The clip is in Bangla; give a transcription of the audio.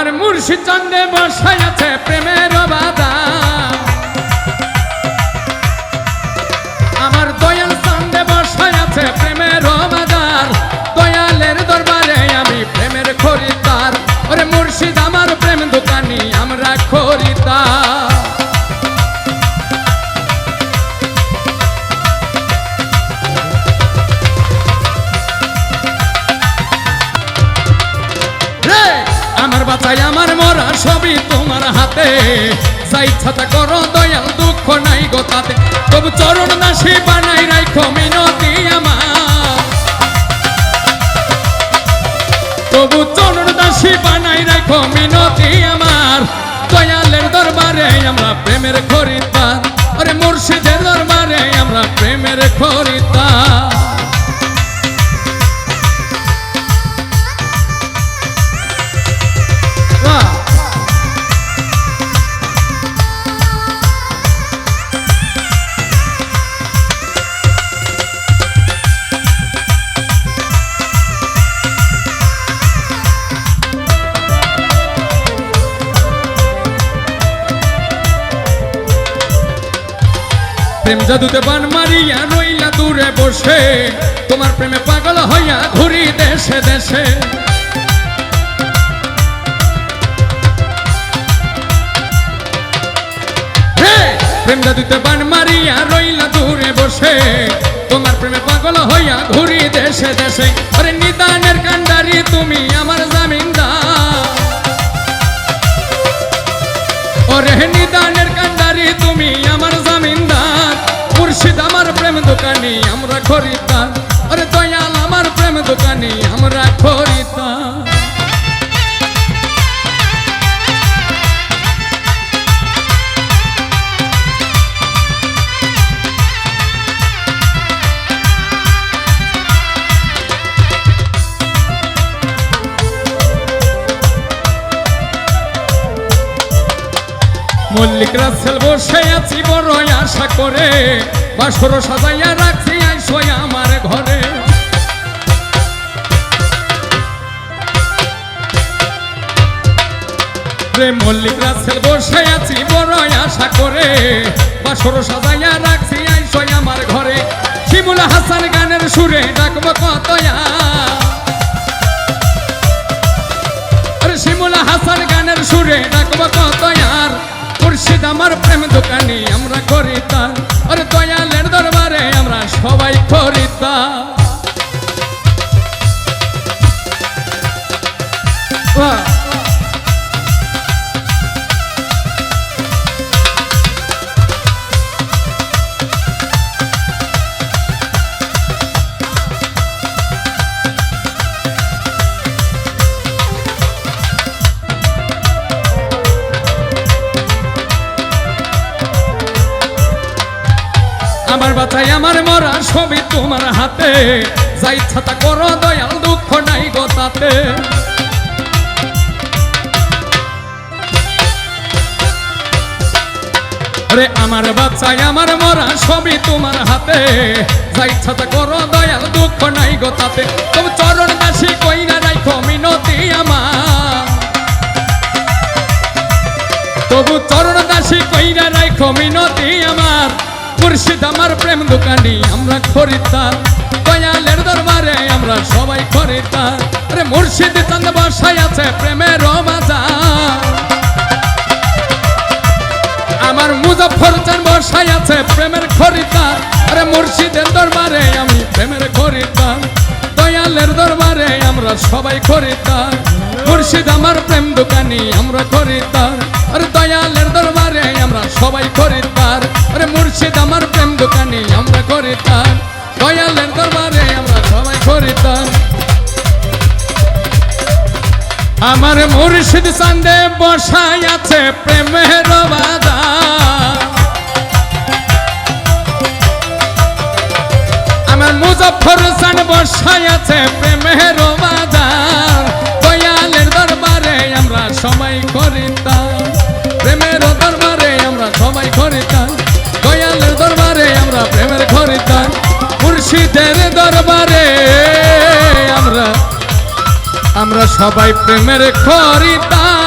আমার মুর্শিদ চন্দ্রে বসাই আছে প্রেমের বাচ্চাই আমার মরা সবই তোমার হাতে। যা ইচ্ছাটা করো, দয়াল দুঃখ নাই গো তাতে। তবু চরণ নাশি বানাই রাখো মিনতি আমার। তবু চরণ দাসী বানাই রাখো মিনতি আমার। দয়ালের দরবারে আমরা প্রেমের খরিদার প্রেম জাদুতে বান মারিয়া রইলা দূরে বসে। তোমার প্রেমে পাগল হইয়া ঘুরি দেশে দেশে। প্রেম জাদুতে বান মারিয়া রইলা দূরে বসে। তোমার প্রেমে পাগল হইয়া ঘুরি দেশে দেশে। আরে নিদানের কান্ডারি, তুমি আমার জামিনদার ওরে নিদানের কান্ডারি, তুমি দোকানি আমরা খরিদার ওরে মল্লিক রাসেল বসে আছি বড় আশা করে। বাসর সাজাইয়া রাখছি, আইসো আমার ঘরে। মল্লিক রাসেল বসে আছি বড় আশা করে। বাসর সাজাইয়া রাখছি, আইসো আমার ঘরে। শিমুল হাসান গানের সুরে ডাকবো কতয়া। শিমুল হাসান গানের সুরে আর মুর্শিদ আমার প্রেম দোকানি আমরা করিতা। আরে দয়ালের দরবারে আমরা সবাই করি আমার বাচ্চাই আমার মরা সবই তোমার হাতে। যাই ছাতা করো, দয়াল দুঃখ নাই গো তাতে। আমার বাচ্চাই আমার মরা সবই তোমার হাতে। যাই ছাতা করো, দয়াল দুঃখ নাই গো তাতে। তবে চরণ দাসী কইরা রাখো মিনতি আমার। তবু চরণ দাসী কইরা রাখো মিনতি আমার। মুর্শিদ আমার প্রেম দোকানি, আমরা খরিদার দয়ালের দরবারে আমরা সবাই খরিদার আরে মুর্শিদ চাঁদ বসাই আছে প্রেমের বাজার আমার মুজফর চান বসাই আছে প্রেমের খরিদার আরে মুর্শিদের দরবারে আমি প্রেমের খরিদার দয়ালের দরবারে আমরা সবাই খরিদার মুর্শিদ আমার প্রেম দোকানি, আমরা খরিদার আরে দয়ালের মুর্শিদ আমার প্রেম দোকানি আমরা খরিদার দয়ালের দরবারে আমরা সবাই খরিদার আমার মুর্শিদ চান্দে বসাই আছে প্রেমের বাজার আমার মুজফর চান বসাই আছে প্রেমের বাজার দয়ালের দরবারে আমরা সবাই মুর্শিদের দরবারে আমরা আমরা সবাই প্রেমের খরিদার